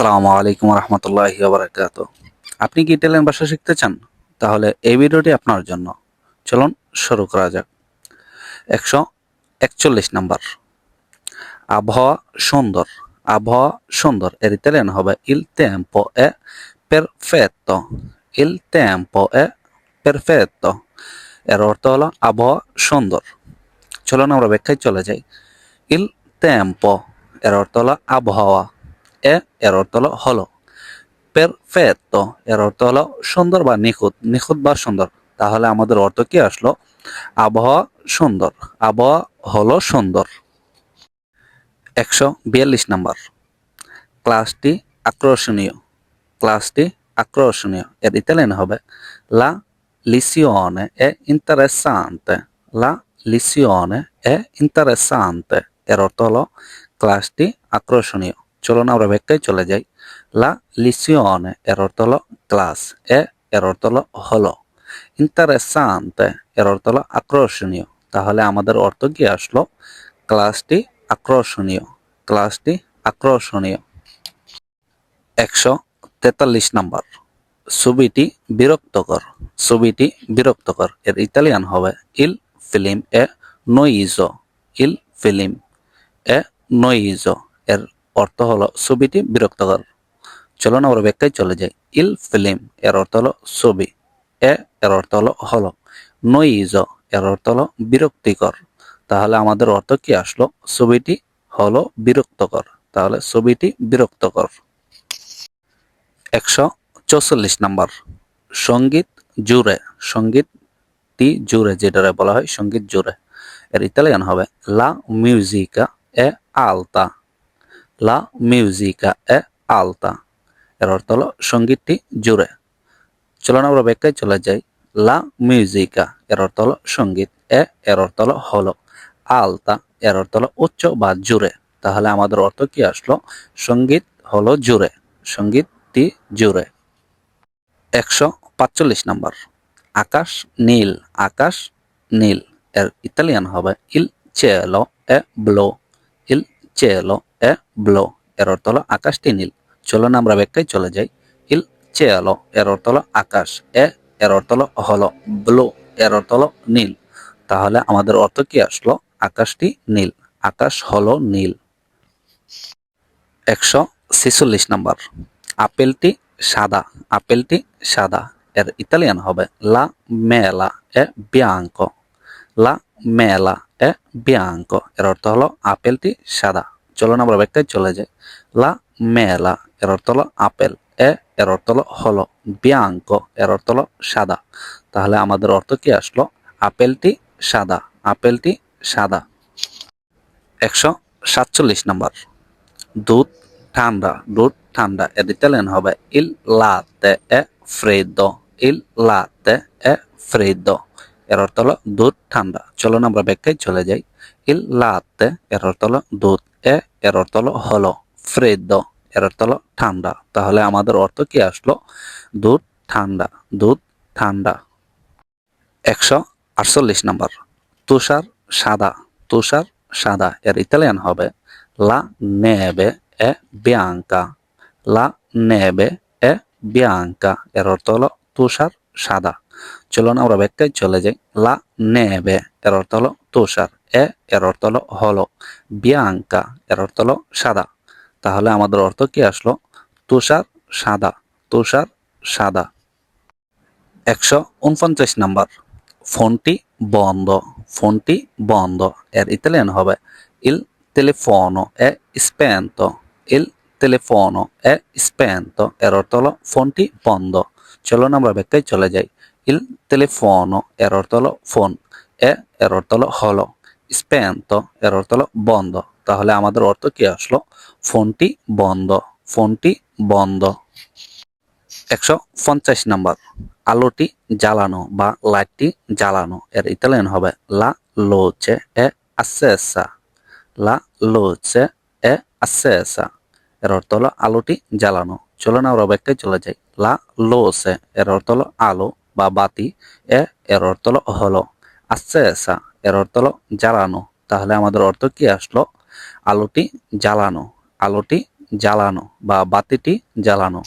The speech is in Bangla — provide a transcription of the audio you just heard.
আসসালামু আলাইকুম রহমতুল্লাহ বারাকাত আপনি কি ইটালিয়ান ভাষা শিখতে চান? তাহলে এই ভিডিওটি আপনার জন্য। চলুন শুরু করা যাক। একশো একচল্লিশ নাম্বার। আবহাওয়া সুন্দর। আবহাওয়া সুন্দর। এর ইতালিয়ান হবে ইল tempo è perfetto il tempo è perfetto এর অর্থ হলো আবহাওয়া সুন্দর। চলুন আমরা ব্যাখ্যায় চলে যাই। ইল tempo এর অর্থ হলো আবহাওয়া। এ এর অর্থ হলো। হলো পেরফেক্টো এর অর্থ হলো সুন্দর বা নিখুঁত নিখুঁত বা সুন্দর। তাহলে আমাদের অর্থ কি আসলো? আবহাওয়া সুন্দর, আবহাওয়া হলো সুন্দর। একশো বিয়াল্লিশ নাম্বার। ক্লাসটি আকর্ষণীয় ক্লাসটি আকর্ষণীয়। এর ইতালিয়ান হবে লা লিসিওনে এ ইন্টারেসান্তে লা লিসিওনে এ ইন্টারেসান্তে এর অর্থ হলো, ক্লাসটি আকর্ষণীয়। চলুন আমরা ব্যাখ্যায় চলে যাই। লা লিসিওনে এর অর্থ হলো ক্লাস, এ এর অর্থ হলো। হলো ইন্টারেসান্তে এর অর্থ হলো আকর্ষণীয়। তাহলে আমাদের অর্থ কি আসলো? ক্লাসটি আকর্ষণীয়। ক্লাসটি আকর্ষণীয়। একশো তেতাল্লিশ নাম্বার। ছবিটি বিরক্তকর। ছবিটি বিরক্তকর। এর ইতালিয়ান হবে ইল ফিল্ম এ নইজো। ইল ফিল্ম এ নইজো। এর অর্থ হলো ছবিটি বিরক্তকর। চলুন আমরা ব্যাখ্যায় চলে যাই। ইল ফিল্ম, এর অর্থ হলো ছবি। এ, এর অর্থ হলো হলো। নইজো এর অর্থ হলো বিরক্তিকর। তাহলে আমাদের অর্থ কি আসলো? ছবিটি হলো বিরক্তকর। তাহলে ছবিটি বিরক্তকর। একশো চৌচল্লিশ নাম্বার। সংগীত জুড়ে, সঙ্গীতটি জুড়ে যেটা বলা হয় সংগীত জুড়ে। এর ইতালিয়ান হবে লা মিউজিকা এ আলতা। লা মিউজিকা এ আলতা এর অর্থ হলো সঙ্গীতটি জুড়ে চলুন আমরা ব্যাখ্যায় চলে যাই। লা মিউজিকা এর অর্থ হলো সংগীত। এ, এর অর্থ হলো হলো। আলতা এর অর্থ হলো উচ্চ বা জুড়ে তাহলে আমাদের অর্থ কি আসলো? সংগীত হলো জুড়ে সঙ্গীতটি জুড়ে একশো পাঁচচল্লিশ নাম্বার। আকাশ নীল। আকাশ নীল। এর ইতালিয়ান হবে ইল চেলো এ ব্লো চেলো এ ব্লো এর অর্থ হলো আকাশটি নীল। চলুন আমরা ব্যাখ্যায় চলে যাই। ইল চেলো এর অর্থ হলো আকাশ, এ এর অর্থ হলো হলো ব্লো এর অর্থ হলো নীল। তাহলে আমাদের অর্থ কি আসলো? আকাশটি নীল, আকাশ হলো নীল। একশো ছেচল্লিশ নাম্বার। আপেলটি সাদা আপেলটি সাদা। এর ইতালিয়ান হবে লা মেলা এ বিয়াঙ্কো। লা মেলা এ বিয়াঙ্কো, এর অর্থ হলো আপেলটি সাদা। চলুন আমরা ব্যাখ্যায় চলে যাই। লা মেলা, এর অর্থ হলো আপেল। এ, এর অর্থ হলো হলো। বিয়াঙ্কো, এর অর্থ হলো সাদা। তাহলে আমাদের অর্থ কি আসলো? আপেলটি সাদা আপেলটি সাদা। একশো সাতচল্লিশ নাম্বার। দুধ ঠান্ডা দুধ ঠান্ডা, এর ইতালিয়ান হবে ইল লাতে এ ফ্রেদো ইল লাতে এ ফ্রেদো এর অর্থ হলো দুধ ঠান্ডা। চলুন আমরা ব্যাখ্যায় চলে যাই। ইল লাতে এর অর্থ হলো দুধ। এ এর অর্থ হলো হলো ফ্রেদো এর অর্থ হলো ঠান্ডা। তাহলে আমাদের অর্থ কি আসলো? দুধ ঠান্ডা দুধ ঠান্ডা। একশো আটচল্লিশ নম্বর। তুষার সাদা তুষার সাদা এর ইতালিয়ান হবে লা নেবে এ বিয়াঙ্কা। লা নেবে এ বিয়াঙ্কা এর অর্থ হলো তুষার সাদা। চলুন আমরা ব্যাখ্যায় চলে যাই। লা নেবে এর অর্থ হলো তুষার। এ, এর অর্থ হলো হলো। বিয়াঙ্কা, এর অর্থ হলো সাদা। তাহলে আমাদের অর্থ কি আসলো? তুষার সাদা তুষার সাদা। একশো উনপঞ্চাশ নাম্বার। ফোনটি বন্ধ ফোনটি বন্ধ। এর ইতালিয়ান হবে ইল telefono è spento il telefono è spento এর অর্থ হলো ফোনটি বন্ধ। চলুন আমরা ব্যাখ্যায় চলে যাই। ইল telefono এর অর্থ হলো ফোন এ এর অর্থ হলো হলো spento এর অর্থ বন্ধ তাহলে আমাদের অর্থ কি আসলো ফোনটি বন্ধ ফোনটি বন্ধ একশো পঞ্চাশ নাম্বার আলোটি জ্বালানো বা লাইটটি জ্বালানো এর ইতালিয়ান হবে লা লোচে এ আসেসা লা লোচে এ আসেসা এর অর্থ হলো আলোটি জ্বালানো চলুন আমরা ব্যাখ্যায় চলে যাই লা লোসে এর অর্থ হলো আলো বা বাতি, এ এর অর্থ হলো। আসছে এসা এর অর্থ হলো জ্বালানো। তাহলে আমাদের অর্থ কি আসলো? আলোটি জ্বালানো আলোটি জ্বালানো বা বাতিটি জ্বালানো।